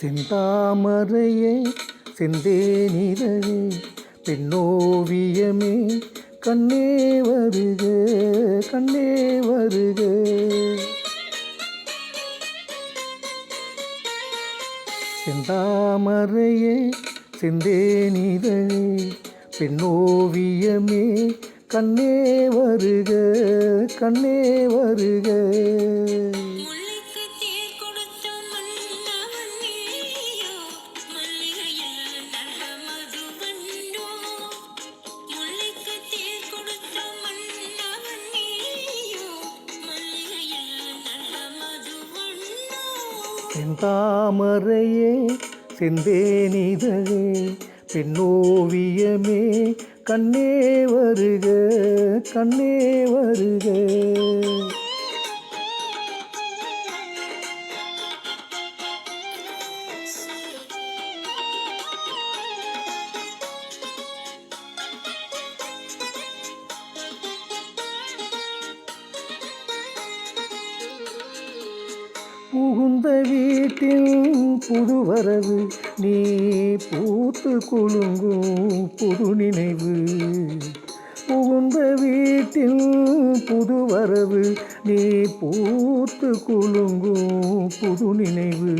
செந்தாமரையே செந்தேனிதழே பெண்ணோவியமே கண்ணே வருக கண்ணே வருக. செந்தாமரையே செந்தேனிதழே பெண்ணோவியமே கண்ணே வருக கண்ணே வருக. செந்தாமரையே செந்தேனிதழே பெண்ணோவியமே கண்ணே வருக கண்ணே வருக. புகுந்த வீட்டில் புதுவரவு நீ பூத்து குலுங்கும் புது நினைவு புகுந்த வீட்டில் புதுவரவு நீ பூத்து குலுங்கும் புது நினைவு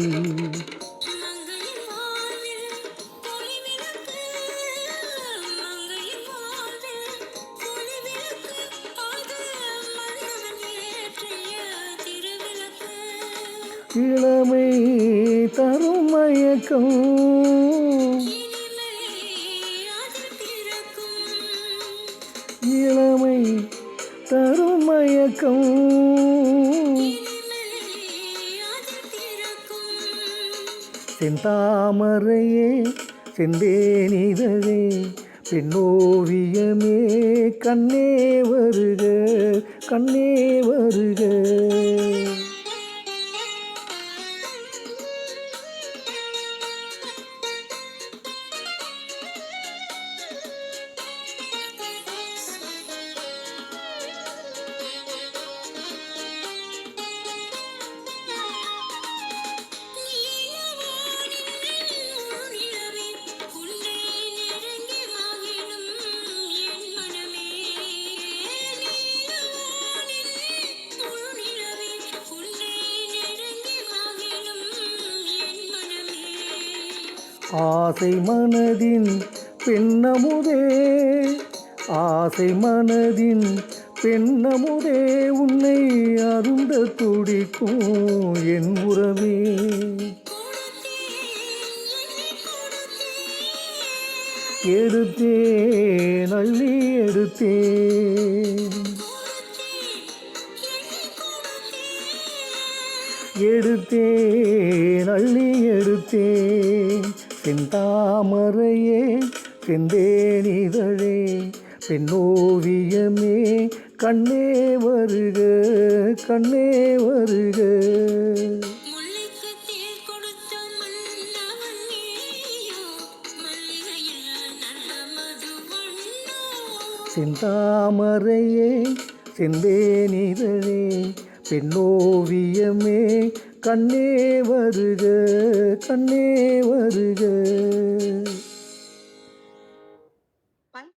கிழமை தரும் மயக்கம். இளமை தரும் மயக்கம். இனிமை அதில் செந்தாமரையே செந்தேனிதழே பெண்ணோவியமே கண்ணே வருக கண்ணே வருக. ஆசை மனதின் பெண்ணமுதே ஆசை மனதின் பெண்ணமுதே உன்னை அருந்த துடிக்கும் என் உறவே. எடுத்தேன் அள்ளி எடுத்தேன். எடுத்தேன் அள்ளி எடுத்தேன். செந்தாமரையே செந்தேனிதழே பெண்ணோவியமே கண்ணே வருக கண்ணே வருக. செந்தாமரையே செந்தேனிதழே பெண்ணோவியமே கண்ணே வருக கண்ணே வருக.